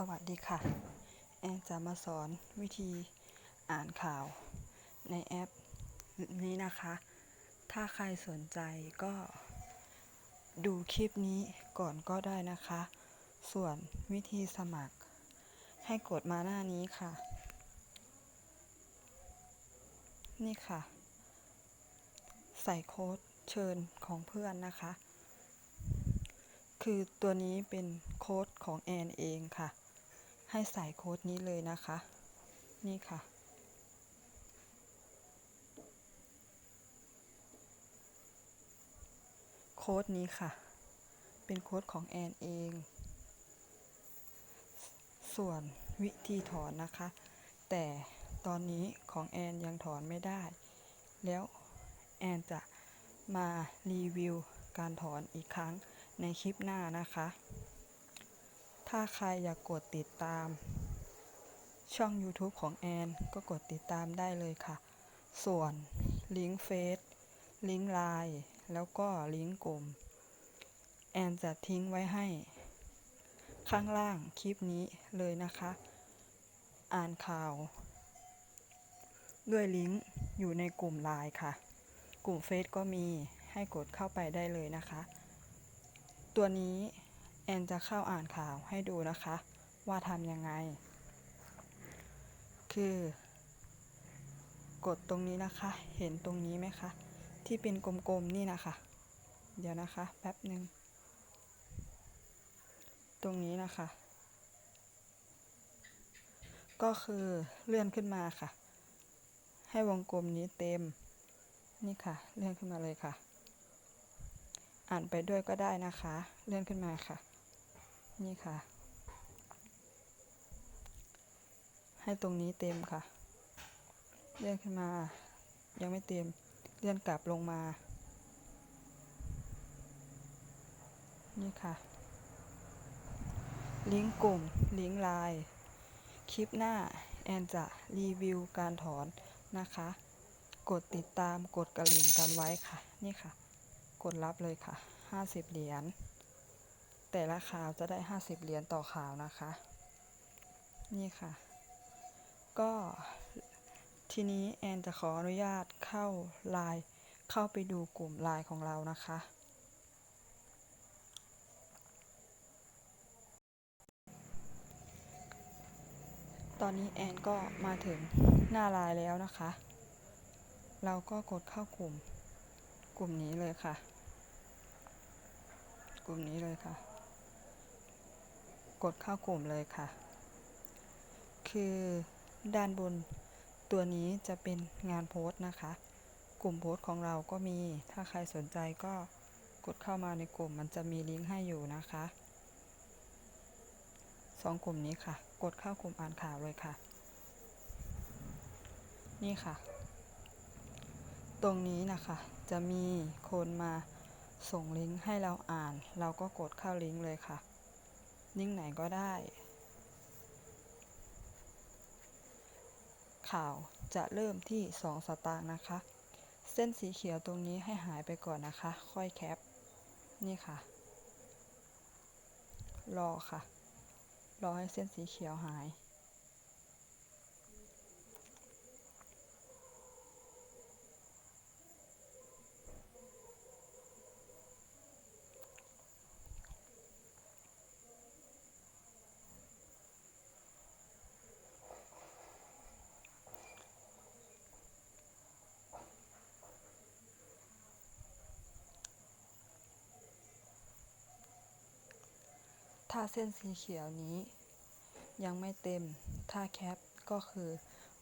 สวัสดีค่ะ แอนจะมาสอนวิธีอ่านข่าวในแอปนี้นะคะ ถ้าใครสนใจก็ดูคลิปนี้ก่อนก็ได้นะคะ ส่วนวิธีสมัคร ให้กดมาหน้านี้ค่ะ นี่ค่ะ ใส่โค้ดเชิญของเพื่อนนะคะคือตัวนี้เป็นโค้ดของแอนเองค่ะ ให้ใส่โค้ดนี้เลยนะคะ นี่ค่ะ โค้ดนี้ค่ะ เป็นโค้ดของแอนเอง ส่วนวิธีถอนนะคะ แต่ตอนนี้ของแอนยังถอนไม่ได้ แล้วแอนจะมารีวิวการถอนอีกครั้งในคลิปหน้านะคะ ถ้าใครอยากกดติดตาม ช่อง YouTube ของแอน ก็กดติดตามได้เลยค่ะ ส่วนลิงก์เฟซลิงก์ไลน์แล้วก็ลิงก์กลุ่ม แอนจะทิ้งไว้ให้ ข้างล่างคลิปนี้เลยนะคะ อ่านข่าว ด้วยลิงก์อยู่ในกลุ่มไลน์ค่ะ กลุ่มเฟซก็มีให้กดเข้าไปได้เลยนะคะ ตัวนี้ แอนจะเข้าอ่านข่าวให้ดูนะคะ ว่าทำยังไง คือ กดตรงนี้นะคะ เห็นตรงนี้ไหมคะ ที่เป็นกลมๆนี่นะคะ เดี๋ยวนะคะ แป๊บหนึ่งตรงนี้นะคะ ก็คือเลื่อนขึ้นมาค่ะ ให้วงกลมนี้เต็ม นี่ค่ะ เลื่อนขึ้นมาเลยค่ะ อ่านไปด้วยก็ได้นะคะ เลื่อนขึ้นมาค่ะ นี่ค่ะ ให้ตรงนี้เต็มค่ะ เลื่อนขึ้นมา ยังไม่เต็ม เลื่อนกลับลงมา นี่ค่ะ ลิงก์กลุ่ม ลิงก์ไลน์ คลิปหน้า แอนจะรีวิวการถอนนะคะ กดติดตาม กดกระลิ่งกันไว้ค่ะ นี่ค่ะ กดรับเลยค่ะ 50 เหรียญ แต่ละข่าวจะได้ 50 เหรียญต่อข่าวนะคะ นี่ค่ะ ก็ทีนี้แอนจะขออนุญาตเข้าไลน์เข้าไปดูกลุ่มไลน์ของเรานะคะ ตอนนี้แอนก็มาถึงหน้าไลน์แล้วนะคะ เราก็กดเข้ากลุ่ม กลุ่มนี้เลยค่ะ กลุ่มนี้เลยค่ะ กดเข้ากลุ่มเลยค่ะ คือด้านบนตัวนี้จะเป็นงานโพสต์นะคะ กลุ่มโพสต์ของเราก็มี ถ้าใครสนใจก็กดเข้ามาในกลุ่มมันจะมีลิงก์ให้อยู่นะคะสองกลุ่มนี้ค่ะ กดเข้ากลุ่มอ่านข่าวเลยค่ะ นี่ค่ะ ตรงนี้นะคะ จะมีคนมาส่งลิงก์ให้เราอ่าน เราก็กดเข้าลิงก์เลยค่ะ นิ่งไหนก็ได้ ข่าวจะเริ่มที่ 2 สตางค์นะคะ เส้นสีเขียวตรงนี้ให้หายไปก่อนนะคะ ค่อยแคป นี่ค่ะ รอค่ะ รอให้เส้นสีเขียวหาย ถ้าเส้นสีเขียวนี้ ยังไม่เต็ม ถ้าแคปก็คือ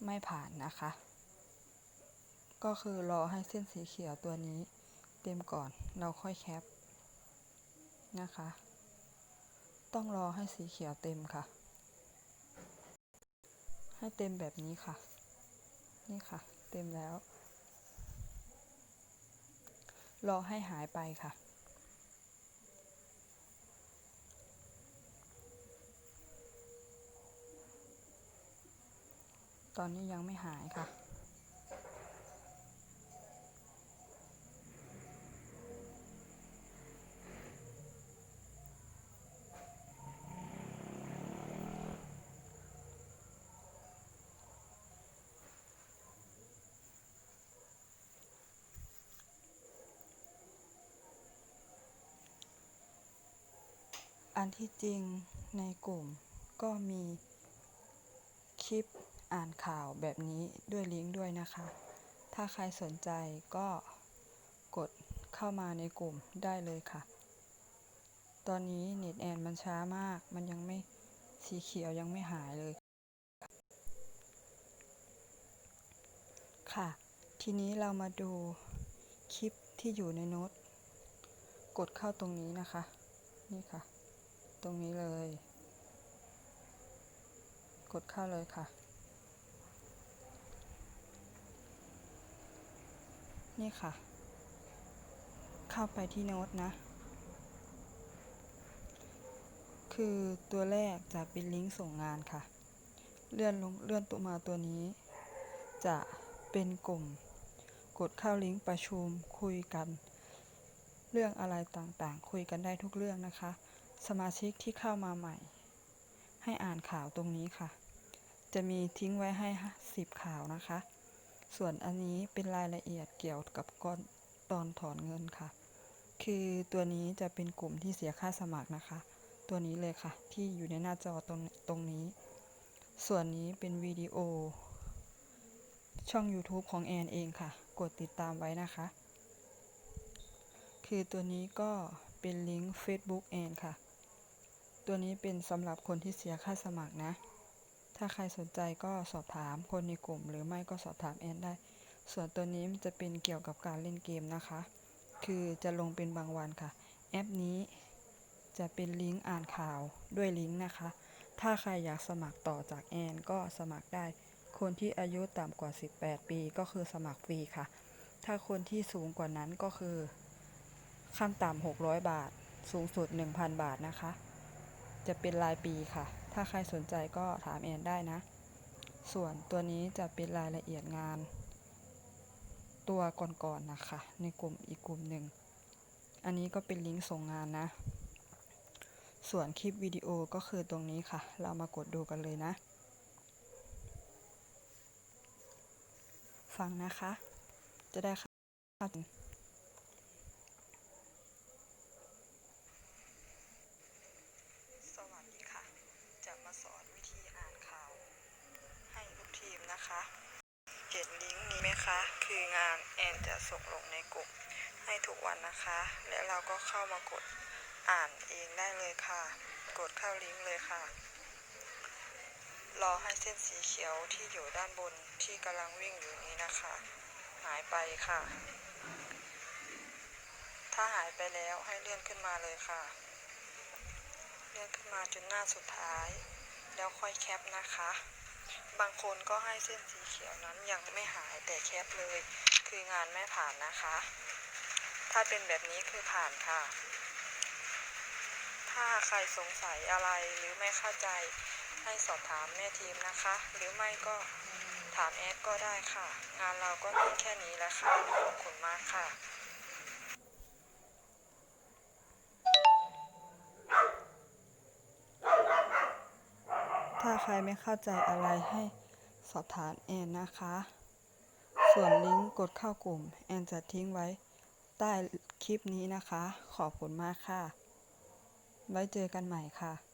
ไม่ผ่านนะคะ ก็คือรอให้เส้นสีเขียวตัวนี้ เต็มก่อนเราค่อยแคปนะคะ ต้องรอให้สีเขียวเต็มค่ะ ให้เต็มแบบนี้ค่ะ นี่ค่ะ เต็มแล้ว รอให้หายไปค่ะ ตอนนี้ยังไม่หายค่ะ อันที่จริงในกลุ่มก็มีคลิป อ่านข่าวแบบนี้ด้วยลิงก์ด้วยนะคะ ถ้าใครสนใจก็กดเข้ามาในกลุ่มได้เลยค่ะ ตอนนี้เน็ตแอนมันช้ามาก มันยังไม่สีเขียวยังไม่หายเลย ค่ะ ทีนี้เรามาดูคลิปที่อยู่ในโน้ต กดเข้าตรงนี้นะคะ นี่ค่ะ ตรงนี้เลย กดเข้าเลยค่ะ นี่ค่ะ เข้าไปที่โน้ตนะ คือตัวแรกจะเป็นลิงก์ส่งงานค่ะ เลื่อนลงเลื่อนตัวมาตัวนี้ จะเป็นกลุ่ม กดเข้าลิงก์ประชุมคุยกัน เรื่องอะไรต่างๆ คุยกันได้ทุกเรื่องนะคะ สมาชิกที่เข้ามาใหม่ ให้อ่านข่าวตรงนี้ค่ะ จะมีทิ้งไว้ให้ 10 ข่าวนะคะ ส่วนอันนี้เป็นรายละเอียดเกี่ยวกับก่อนตอนถอนเงินค่ะ คือตัวนี้จะเป็นกลุ่มที่เสียค่าสมัครนะคะ ตัวนี้เลยค่ะ ที่อยู่ในหน้าจอตรงตรงนี้ ส่วนนี้เป็นวิดีโอ ช่อง YouTube ของแอนเองค่ะ กดติดตามไว้นะคะ คือตัวนี้ก็เป็นลิงก์ Facebook แอนค่ะ ตัวนี้เป็นสำหรับคนที่เสียค่าสมัครนะ ถ้าใครสนใจก็สอบถามคนในกลุ่ม หรือไม่ก็สอบถามแอนได้ ส่วนตัวนี้มันจะเป็นเกี่ยวกับการเล่นเกมนะคะ คือจะลงเป็นบางวันค่ะ แอปนี้จะเป็นลิงก์อ่านข่าวด้วยลิงก์นะคะ ถ้าใครอยากสมัครต่อจากแอนก็สมัครได้ คนที่อายุต่ำกว่า 18 ปีก็คือสมัครฟรีค่ะ ถ้าคนที่สูงกว่านั้นก็คือ ขั้นต่ำ600 บาท สูงสุด 1,000 บาทนะคะ จะเป็นรายปีค่ะ ถ้าใครสนใจก็ถามแอนได้นะ ส่วนตัวนี้จะเป็นรายละเอียดงาน ตัวก่อนๆนนะคะ ในกลุ่มอีกกลุ่มหนึ่ง อันนี้ก็เป็นลิงก์ส่งงานนะ ส่วนคลิปวิดีโอก็คือตรงนี้ค่ะ เรามากดดูกันเลยนะ ฟังนะคะ จะได้เข้าถึงสวัสดีค่ะ จะมาสอนวิธีอ่านข่าว ให้ลูกทีมนะคะ เห็นลิงก์ คะ คืองานแอนจะส่งลงในกลุ่มให้ทุกวันนะคะ และเราก็เข้ามากดอ่านเองได้เลยค่ะ กดเข้าลิงก์เลยค่ะ รอให้เส้นสีเขียวที่อยู่ด้านบนที่กำลังวิ่งอยู่นี้นะคะ หายไปค่ะ ถ้าหายไปแล้วให้เลื่อนขึ้นมาเลยค่ะ เลื่อนขึ้นมาจนหน้าสุดท้าย แล้วค่อยแคปนะคะ บางคนก็ให้เส้นสีเขียวนั้นยังไม่หายแต่แคปเลย คืองานไม่ผ่านนะคะ ถ้าเป็นแบบนี้คือผ่านค่ะ ถ้าใครสงสัยอะไรหรือไม่เข้าใจให้สอบถามแม่ทีมนะคะ หรือไม่ก็ถามแอดก็ได้ค่ะ งานเราก็มีแค่นี้แหละค่ะขอบคุณมากค่ะ ถ้าใครไม่เข้าใจอะไรให้สอบถามแอนนะคะ ส่วนลิงก์กดเข้ากลุ่ม แอนจะทิ้งไว้ใต้คลิปนี้นะคะ ขอบคุณมากค่ะ ไว้เจอกันใหม่ค่ะ